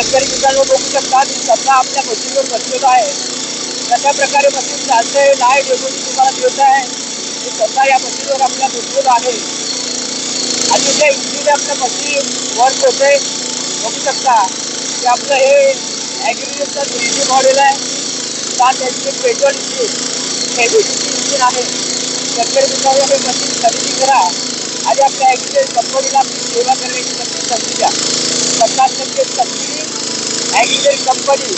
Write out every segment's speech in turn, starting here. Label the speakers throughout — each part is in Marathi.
Speaker 1: शेतकरी मित्रांनो बघू शकता. मी स्वतः आपल्या मशीनवर बसलेलो आहे. कशा प्रकारे मशीन चालतंय लाईट येऊन तुम्हाला मिळत आहे मी स्वतः या मशीनवर आपल्या बसलेलो आहे. आणि त्या इंजिन आपलं मशीन वर्क होते बघू शकता की आपलं हे ॲग्रिकल्चर थ्री मॉडेल आहे. सात एच पेट्रोल इंजिन इंजिन आहे. शेतकरी मित्रांनो हे मशीन खरेदी करा. आणि आपल्या ॲग्रिकल्चर कंपनीला आपली सेवा करण्याची नक्की संधी द्या. पन्नास टक्के सबसिडी ॲग्रिकल्चर कंपनी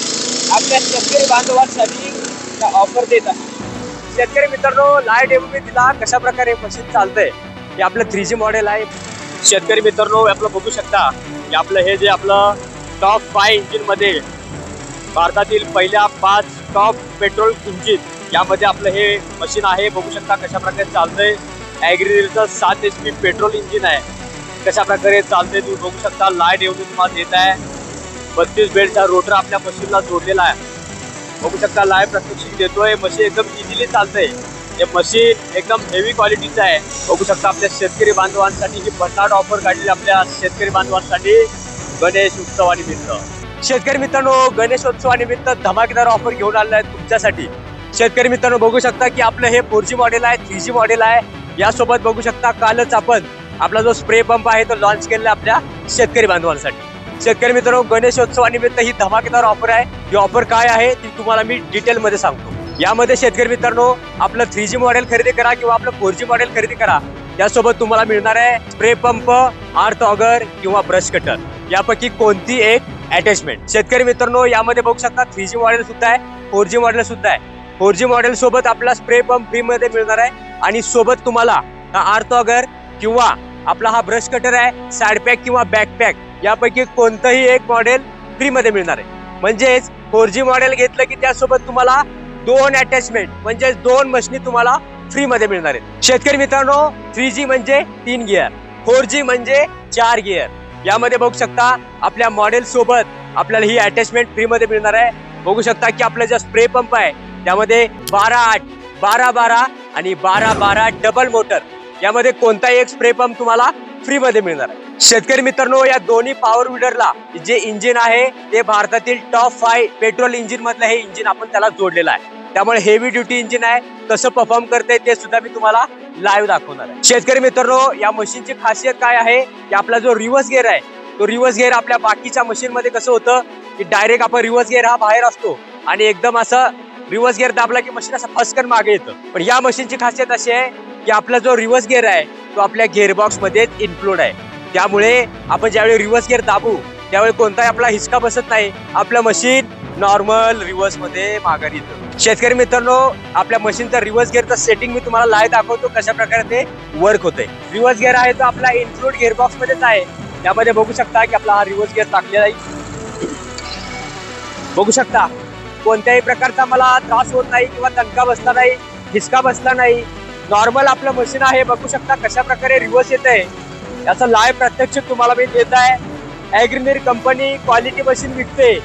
Speaker 1: आपल्या शेतकरी बांधवांसाठी ऑफर देत आहे. शेतकरी मित्रांनो लाइट एम दिला कशा प्रकारे मशीन चालतंय हे आपलं थ्री जी मॉडेल आहे. शेतकरी मित्रांनो आपलं बघू शकता. की आपलं हे जे आपलं टॉप फाय इंजिनमध्ये भारतातील पहिल्या पाच टॉप पेट्रोल इंजिन यामध्ये आपलं हे मशीन आहे. बघू शकता कशा प्रकारे चालतंय. ॲग्रिकल्चर सात एच पी पेट्रोल इंजिन आहे. कशा प्रकारे चालतंय तुम्ही बघू शकता. लाइट एवढी तुम्हाला देत आहे. बत्तीस बेडचा रोटर आपल्या मशीनला जोडलेला आहे. बघू शकता लाईव्ह प्रत्यक्ष देतोय. मशीन एकदम इझिली चालतंय. हे मशीन एकदम हेवी क्वालिटीचं आहे. बघू शकता आपल्या शेतकरी बांधवांसाठी ही भन्नाट ऑफर काढली आपल्या शेतकरी बांधवांसाठी गणेश उत्सवानिमित्त. शेतकरी मित्रांनो गणेशोत्सवानिमित्त धमाकेदार ऑफर घेऊन आलेला आहे तुमच्यासाठी. शेतकरी मित्रांनो बघू शकता की आपलं हे फोर जी मॉडेल आहे थ्री जी मॉडेल आहे. यासोबत बघू शकता कालच आपण आपला जो स्प्रे पंप आहे तो लॉन्च केलेला आहे आपल्या शेतकरी बांधवांसाठी. शेतकरी मित्रांनो गणेशोत्सवानिमित्त ही धमाकेदार ऑफर आहे. ही ऑफर काय आहे ती तुम्हाला मी डिटेलमध्ये सांगतो. यामध्ये शेतकरी मित्रांनो आपलं थ्री जी मॉडेल खरेदी करा किंवा आपलं फोर जी मॉडेल खरेदी करा. यासोबत तुम्हाला मिळणार आहे स्प्रे पंप आर्थ ऑगर किंवा ब्रश कटर यापैकी कोणती एक अटॅचमेंट शेतकरी मित्रांनो यामध्ये बघू शकता थ्री जी मॉडेल सुद्धा आहे फोर जी मॉडेल सुद्धा आहे. फोर जी मॉडेल सोबत आपला स्प्रे पंप फ्री मध्ये मिळणार आहे. आणि सोबत तुम्हाला हा आर्थ ऑगर किंवा आपला हा ब्रश कटर आहे साईड पॅक किंवा बॅक पॅक यापैकी कोणतंही एक मॉडेल फ्रीमध्ये मिळणार आहे. म्हणजेच फोर जी मॉडेल घेतलं की त्यासोबत तुम्हाला दोन अटॅचमेंट म्हणजेच दोन मशीनी तुम्हाला फ्रीमध्ये मिळणार आहेत. शेतकरी मित्रांनो थ्री जी म्हणजे तीन गिअर फोर जी म्हणजे चार गिअर यामध्ये बघू शकता आपल्या मॉडेल सोबत आपल्याला ही अटॅचमेंट फ्रीमध्ये मिळणार आहे. बघू शकता की आपला जो स्प्रे पंप आहे त्यामध्ये बारा आठ बारा बारा आणि बारा बारा डबल मोटर यामध्ये कोणताही एक स्प्रे पंप तुम्हाला फ्रीमध्ये मिळणार. शेतकरी मित्रांनो या दोन्ही पॉवर विडरला जे इंजिन आहे ते भारतातील टॉप फाय पेट्रोल इंजिन मधलं हे इंजिन आपण त्याला जोडलेलं आहे. त्यामुळे हेवी ड्युटी इंजिन आहे. कसं परफॉर्म करते ते सुद्धा मी तुम्हाला लाईव्ह दाखवणार आहे. शेतकरी मित्रांनो या मशीनची खासियत काय आहे? की आपला जो रिव्हर्स गेअर आहे तो रिव्हर्स गेअर आपल्या बाकीच्या मशीन मध्ये कसं होतं? की डायरेक्ट आपण रिव्हर्स गेअर हा बाहेर असतो. आणि एकदम असं रिव्हर्स गेअर दाबला की मशीन असं फसकन मागे येतं. पण या मशीनची खासियत अशी आहे की आपला जो रिव्हर्स गेअर आहे तो आपल्या गेअरबॉक्समध्ये इन्क्लूड आहे. त्यामुळे आपण ज्यावेळी रिव्हर्स गेअर दाबू त्यावेळी कोणताही आपला हिसका बसत नाही. आपलं मशीन नॉर्मल रिव्हर्समध्ये माघारी येतं. शेतकरी मित्रांनो आपल्या मशीनचा रिव्हर्स गिअरचं सेटिंग मी तुम्हाला लाईव्ह दाखवतो कशा प्रकारे ते वर्क होते रिव्हर्स गेअर आहे तो आपला इन्क्लूड गिअरबॉक्समध्येच आहे. त्यामध्ये बघू शकता की आपला हा रिव्हर्स गिअर टाकलेला आहे. बघू शकता कोणत्याही प्रकारचा मला त्रास होत नाही किंवा तणका बसला नाही हिसका बसला नाही. नॉर्मल आपलं मशीन आहे बघू शकता कशा प्रकारे रिव्हर्स येत आहे याचं लाईव्ह प्रत्यक्ष तुम्हाला मी देत आहे. ॲग्रिनिर कंपनी क्वालिटी मशीन विकते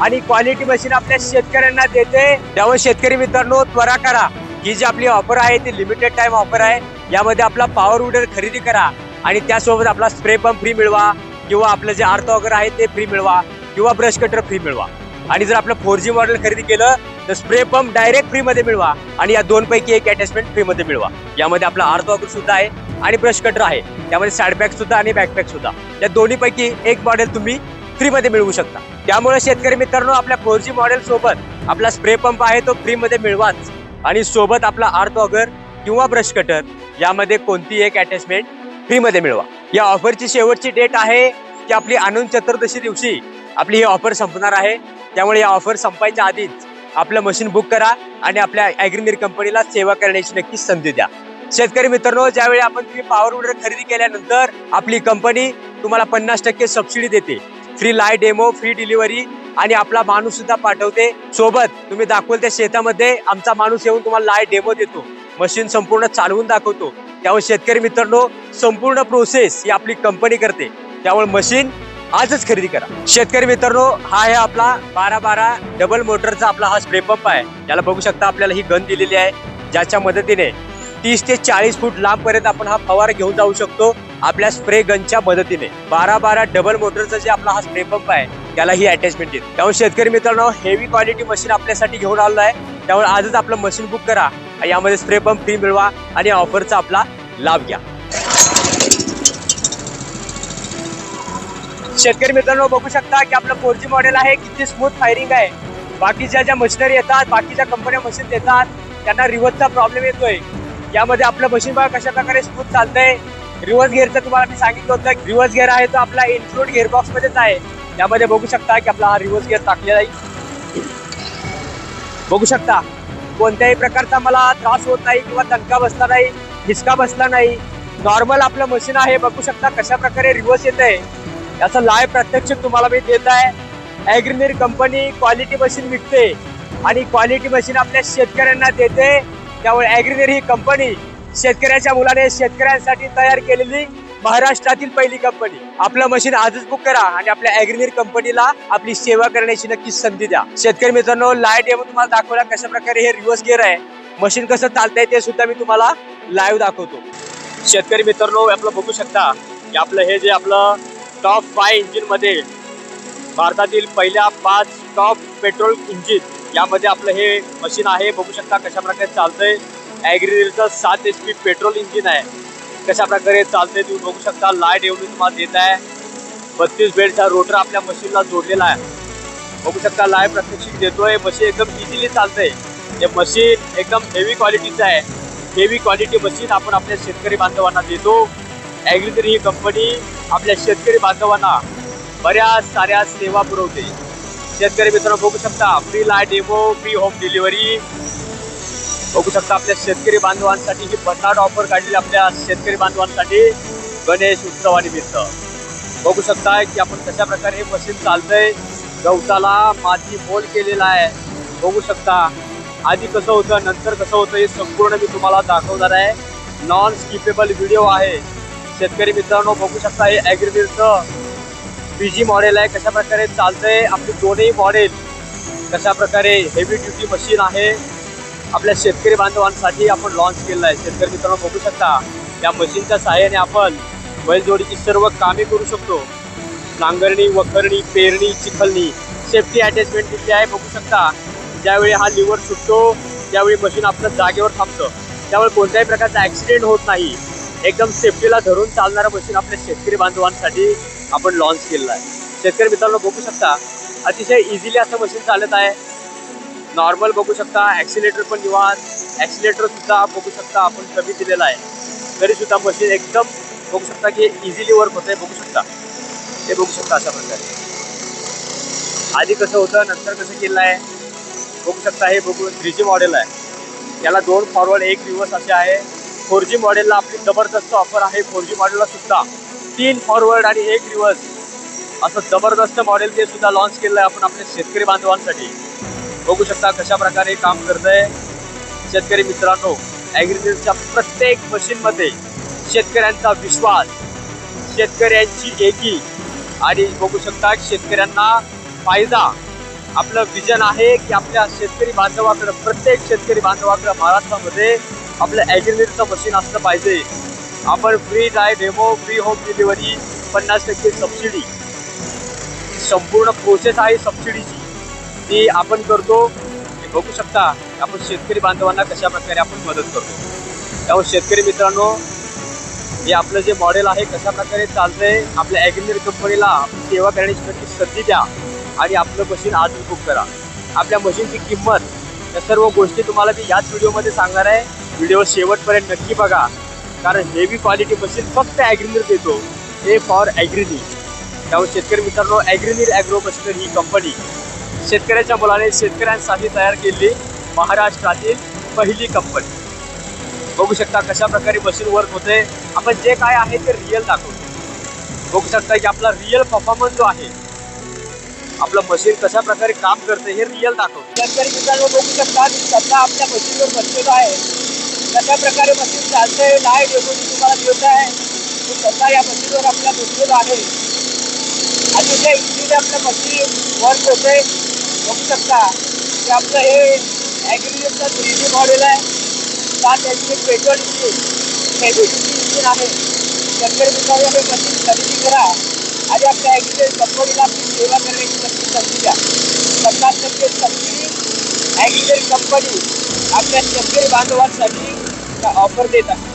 Speaker 1: आणि क्वालिटी मशीन आपल्या शेतकऱ्यांना देते. त्यामुळे शेतकरी मित्रांनो त्वरा करा. ही जी आपली ऑफर आहे ती लिमिटेड टाइम ऑफर आहे. यामध्ये आपला पॉवर विडर खरेदी करा आणि त्यासोबत आपला स्प्रे पंप फ्री मिळवा किंवा आपलं जे आर्थ वगैरे आहे ते फ्री मिळवा किंवा ब्रश कटर फ्री मिळवा. आणि जर आपलं फोर जी मॉडेल खरेदी केलं तर स्प्रे पंप डायरेक्ट फ्री मध्ये मिळवा आणि या दोन पैकी एक अटॅचमेंट फ्री मध्ये मिळवा. यामध्ये आपला आर्थ वगैरे सुद्धा आहे आणि ब्रश कटर आहे. त्यामध्ये साइड पॅक सुद्धा आणि बॅकपॅक सुद्धा. या दोन्ही पैकी एक मॉडेल तुम्ही फ्री मध्ये मिळवू शकता. त्यामुळे शेतकरी मित्रांनो आपल्या फोर जी मॉडेल सोबत आपला स्प्रे पंप आहे तो फ्री मध्ये मिळवाच. आणि सोबत आपला आर्थ ऑगर किंवा ब्रश कटर यामध्ये कोणती एक अटॅचमेंट फ्री मध्ये मिळवा. या ऑफरची शेवटची डेट आहे की आपली आनंद चतुर्दशी दिवशी आपली ही ऑफर संपणार आहे. त्यामुळे या ऑफर संपायच्या आधीच आपलं मशीन बुक करा आणि आपल्या ॲग्रिनिर कंपनीला सेवा करण्याची नक्की संधी द्या. शेतकरी मित्रांनो ज्यावेळी आपण तुम्ही पॉवर विडर खरेदी केल्यानंतर आपली कंपनी तुम्हाला पन्नास टक्के सबसिडी देते. फ्री लाय डेमो फ्री डिलिव्हरी आणि आपला माणूस सुद्धा पाठवते. सोबत तुम्ही दाखवल त्या शेतामध्ये आमचा माणूस येऊन तुम्हाला लाय डेमो देतो. मशीन संपूर्ण चालवून दाखवतो. त्यामुळे शेतकरी मित्रांनो संपूर्ण प्रोसेस ही आपली कंपनी करते. त्यामुळे मशीन आजच खरेदी करा. शेतकरी मित्रांनो हा आहे आपला बारा बारा डबल मोटरचा आपला हा स्प्रे पंप आहे. याला बघू शकता आपल्याला ही गन दिलेली आहे ज्याच्या मदतीने तीस ते चाळीस फूट लांब पर्यंत आपण हा फवारा घेऊन जाऊ शकतो आपल्या स्प्रे गनच्या मदतीने. बारा बारा डबल मोटरचा जे आपला हा स्प्रे पंप आहे त्याला ही अटॅचमेंट येते त्यामुळे शेतकरी मित्रांनो हेवी क्वालिटी मशीन आपल्यासाठी घेऊन आलेलं आहे. त्यामुळे आजच आपलं मशीन बुक करा. यामध्ये स्प्रे पंप फ्री मिळवा आणि ऑफरचा आपला लाभ घ्या. शेतकरी मित्रांनो बघू शकता की आपलं फोर जी मॉडेल आहे किती स्मूथ फायरिंग आहे. बाकीच्या ज्या मशिनरी येतात बाकीच्या कंपन्या मशीन देतात त्यांना रिव्हर्सचा प्रॉब्लेम येतोय. यामध्ये आपलं मशीन बघा कशा प्रकारे स्मूथ चालतंय रिव्हर्स गिअरचं तुम्हाला मी सांगितलं होतं रिव्हर्स गिअर आहे तो आपला इन्क्लूड गिअर बॉक्स मध्येच आहे. यामध्ये बघू शकता की आपला हा रिव्हर्स गिअर टाकलेला आहे. बघू शकता कोणत्याही प्रकारचा मला त्रास होत नाही किंवा दणका बसला नाही हिसका बसला नाही. नॉर्मल आपलं मशीन आहे बघू शकता कशा प्रकारे रिव्हर्स येत आहे याचं लाईव्ह प्रत्यक्ष तुम्हाला मी देत आहे. ॲग्रिनेर कंपनी क्वालिटी मशीन विकते आणि क्वालिटी मशीन आपल्या शेतकऱ्यांना देते. त्यामुळे ॲग्रिनेर ही कंपनी शेतकऱ्याच्या मुलाने शेतकऱ्यांसाठी तयार केलेली महाराष्ट्रातील पहिली कंपनी आपलं मशीन आजच बुक करा आणि आपल्या ॲग्रिनेर कंपनीला आपली सेवा करण्याची नक्कीच संधी द्या. शेतकरी मित्रांनो लाइट येऊन तुम्हाला दाखवला कशा प्रकारे हे रिव्हर्स गिअर आहे. मशीन कसं चालतंय ते सुद्धा मी तुम्हाला लाईव्ह दाखवतो. शेतकरी मित्रांनो आपलं बघू शकता. की आपलं हे जे आपलं टॉप फाय इंजिनमध्ये भारतातील पहिल्या पाच टॉप पेट्रोल इंजिन यामध्ये आपलं हे मशीन आहे. बघू शकता कशा प्रकारे चालतंय. ॲग्रिचं सात एच पी पेट्रोल इंजिन आहे. कशा प्रकारे चालतंय तुम्ही बघू शकता. लाइट एवढी तुम्हाला देत आहे. बत्तीस बेल्टचा रोटर आपल्या मशीनला जोडलेला आहे. बघू शकता लाइट प्रत्यक्षिक देतोय. मशीन एकदम इझिली चालतंय. हे मशीन एकदम हेवी क्वालिटीचं आहे. हेवी क्वालिटी मशीन आपण आपल्या शेतकरी बांधवांना देतो. ॲग्रिकल ही कंपनी आपल्या शेतकरी बांधवांना बऱ्याच साऱ्या सेवा पुरवते. शेतकरी मित्रांनो बघू शकता free light demo free home delivery बघू शकता आपल्या शेतकरी बांधवांसाठी ही भन्नाट ऑफर काढली आपल्या शेतकरी बांधवांसाठी गणेश उत्सवानिमित्त बघू शकता की आपण कशा प्रकारे हे मशीन चालतंय. गवताला माती मोल केलेला आहे. बघू शकता आधी कसं होतं नंतर कसं होतं हे संपूर्ण मी तुम्हाला दाखवणार आहे. नॉन स्किपेबल व्हिडिओ आहे. शेतकरी मित्रांनो बघू शकता हे ॲग्रीबिलचं पी जी मॉडेल आहे. कशा प्रकारे चालतंय? आपली दोन्ही मॉडेल कशा प्रकारे हेवी ड्युटी मशीन आहे? आपल्या शेतकरी बांधवांसाठी आपण लॉन्च केलेलं आहे. शेतकरी मित्रांनो बघू शकता या मशीनच्या सहाय्याने आपण बैलजोडीची सर्व कामे करू शकतो. नांगरणी वखरणी पेरणी चिखलणी सेफ्टी अटॅचमेंट दिली आहे. बघू शकता ज्यावेळी हा लिव्हर सुटतो त्यावेळी मशीन आपल्या जागेवर थांबतं त्यामुळे कोणत्याही प्रकारचा ॲक्सिडेंट होत नाही. एकदम सेफ्टीला धरून चालणारं मशीन आपल्या शेतकरी बांधवांसाठी आपण लॉन्च केलेलं आहे. शेतकरी मित्रांनो बघू शकता अतिशय इझिली असं मशीन चालत आहे. नॉर्मल बघू शकता ॲक्सिलेटर पण निवांत. ॲक्सिलेटर सुद्धा बघू शकता आपण कमी दिलेला आहे. तरी सुद्धा मशीन एकदम बघू शकता की इझिली वर्क होत आहे बघू शकता. हे बघू शकता अशा प्रकारे. आधी कसं होतं नंतर कसं केलं आहे? बघू शकता हे बघू थ्री जी मॉडेल आहे. याला दोन फॉरवर्ड एक रिव्हर्स असे आहे. फोर जी मॉडेलला आपली जबरदस्त ऑफर आहे. फोर जी मॉडेलला सुद्धा तीन फॉरवर्ड आणि एक रिव्हर्स असं जबरदस्त मॉडेल ते सुद्धा लॉन्च केलं आहे आपण आपल्या शेतकरी बांधवांसाठी. बघू शकता कशा प्रकारे काम करत आहे शेतकरी मित्रांनो ॲग्रिकल्चरच्या प्रत्येक मशीनमध्ये शेतकऱ्यांचा विश्वास शेतकऱ्यांची एकी. आणि बघू शकता शेतकऱ्यांना फायदा. आपलं विजन आहे की आपल्या शेतकरी बांधवाकडं प्रत्येक शेतकरी बांधवाकडं महाराष्ट्रामध्ये आपलं ॲग्रिकल्चरचं मशीन असलं पाहिजे. आपण फ्री डाय डेमो फ्री होम डिलिव्हरी पन्नास टक्के सबसिडी संपूर्ण प्रोसेस आहे सबसिडीची ती आपण करतो. बघू शकता आपण शेतकरी बांधवांना कशा प्रकारे आपण मदत करतो. त्यामुळे शेतकरी मित्रांनो हे आपलं जे मॉडेल आहे कशा प्रकारे चालतंय आपल्या ॲग्रिमेंट कंपनीला सेवा करण्याची संधी द्या आणि आपलं मशीन आज बुक करा. आपल्या मशीनची किंमत या सर्व गोष्टी तुम्हाला मी याच व्हिडिओमध्ये सांगणार आहे. व्हिडिओ शेवटपर्यंत नक्की बघा. कारण हेवी क्वालिटी मशीन फक्त ॲग्रिनीर देतो. हे फॉर ॲग्रिनी त्यामुळे शेतकरी मित्रांनो ॲग्रिनीर ॲग्रो मशिनरी ही कंपनी शेतकऱ्याच्या मुलाने शेतकऱ्यांसाठी तयार केलेली महाराष्ट्रातील पहिली कंपनी बघू शकता कशा प्रकारे मशीन वर्क होते आपण जे काय आहे ते रिअल दाखवतो. बघू शकता की आपला रिअल परफॉर्मन्स जो आहे आपलं मशीन कशा प्रकारे काम करते हे रिअल दाखवतो.
Speaker 2: शेतकरी मित्रांनो बघू शकता की सध्या आपल्या मशीनवर बसलेलो आहे. कशा प्रकारे मशीन चालतंय लाईट येऊन तुम्हाला मिळत आहे मी स्वतः या मशीनवर आपल्या बसलेलो आहे? अतिशय इझिली आपलं मशीन वर्क होते बघू शकता. की आपलं हे ॲग्रिकल्चरचं थ्री जी मॉडेल आहे. सात P petrol engine? Duty engine आहे. शेतकरी मित्रांनो हे मशीन खरेदी करा. आणि आपल्या ॲग्रिकल्चर कंपनीला आपली सेवा करण्याची नक्की संधी द्या. पन्नास टक्के सबसिडी ॲग्रिकल्चर कंपनी आपल्या शेतकरी बांधवांसाठी ऑफर देत आहे.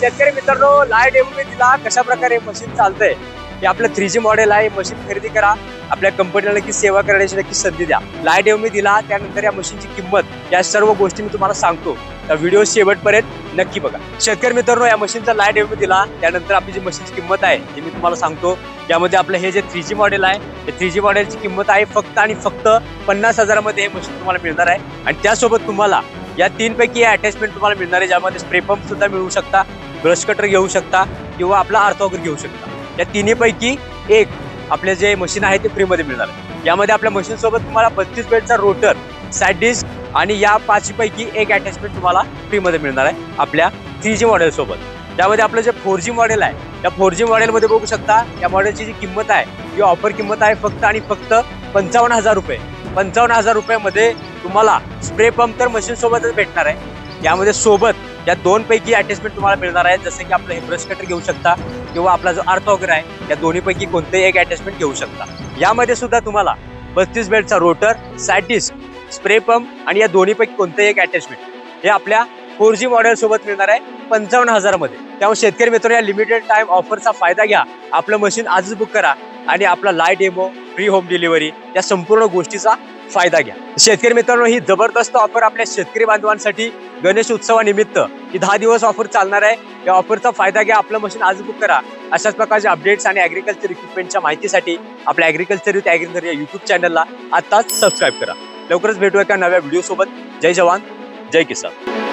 Speaker 1: शेतकरी मित्रांनो लाइट एम दिला कशा प्रकारे मशीन चालतंय हे आपलं थ्री जी मॉडेल आहे. मशीन खरेदी करा. आपल्या कंपनीला नक्की सेवा करण्याची नक्की संधी द्या. लाइट मी दिला त्यानंतर या मशीनची किंमत या सर्व गोष्टी मी तुम्हाला सांगतो. त्या व्हिडिओ शेवटपर्यंत नक्की बघा. शेतकरी मित्रांनो या मशीनचा लाइट मी दिला त्यानंतर आपली जी मशीनची किंमत आहे ती मी तुम्हाला सांगतो. यामध्ये आपलं हे जे थ्री जी मॉडेल आहे ते थ्री जी मॉडेलची किंमत आहे फक्त आणि फक्त पन्नास हजारामध्ये हे मशीन तुम्हाला मिळणार आहे. आणि त्यासोबत तुम्हाला या तीनपैकी या अटॅचमेंट तुम्हाला मिळणार आहे ज्यामध्ये स्प्रे पंप सुद्धा मिळू शकता ब्रश कटर घेऊ शकता किंवा आपला अर्थॉगर घेऊ शकता. या तिन्हीपैकी एक आपले जे मशीन आहे ते फ्रीमध्ये मिळणार. यामध्ये आपल्या मशीन सोबत तुम्हाला बत्तीस बेडचा रोटर साईड डिस्क आणि या पाचपैकी एक अटॅचमेंट तुम्हाला फ्रीमध्ये मिळणार आहे आपल्या थ्री जी मॉडेल सोबत. त्यामध्ये आपलं जे फोर जी मॉडेल आहे त्या फोर जी मॉडेलमध्ये बघू शकता या मॉडेलची जी किंमत आहे ती ऑफर किंमत आहे फक्त आणि फक्त पंचावन्न हजार रुपये. पंचावन्न हजार रुपयामध्ये तुम्हाला स्प्रे पंप तर मशीन सोबतच भेटणार आहे. यामध्ये सोबत या दोनपैकी अटॅचमेंट तुम्हाला मिळणार आहे जसं की आपलं हे ब्रश कटर घेऊ शकता किंवा आपला जो आर्थॉगर आहे या दोन्हीपैकी कोणतेही एक अटॅचमेंट घेऊ शकता. यामध्ये सुद्धा तुम्हाला बत्तीस बेडचा रोटर सॅटिस डिस्क स्प्रे पंप आणि या दोन्हीपैकी कोणतेही एक अटॅचमेंट हे आपल्या फोर जी मॉडेल सोबत मिळणार आहे पंचावन्न हजारामध्ये. त्यामुळे शेतकरी मित्र या लिमिटेड टाइम ऑफरचा फायदा घ्या. आपलं मशीन आजच बुक करा आणि आपला light demo free home delivery या संपूर्ण गोष्टीचा फायदा घ्या. शेतकरी मित्रांनो ही जबरदस्त ऑफर आपल्या शेतकरी बांधवांसाठी गणेश उत्सवानिमित्त. ही दहा दिवस ऑफर चालणार आहे. या ऑफरचा फायदा घ्या. आपलं मशीन आज बुक करा. अशाच प्रकारचे अपडेट्स आणि ऍग्रिकल्चर इक्विपमेंटच्या माहितीसाठी आपल्या ऍग्रिकल्चर विथ ऍग्रिकल्चर या युट्यूब चॅनलला आताच सबस्क्राईब करा. लवकरच भेटूया एका नव्या व्हिडिओ सोबत. जय जवान. जय किसान.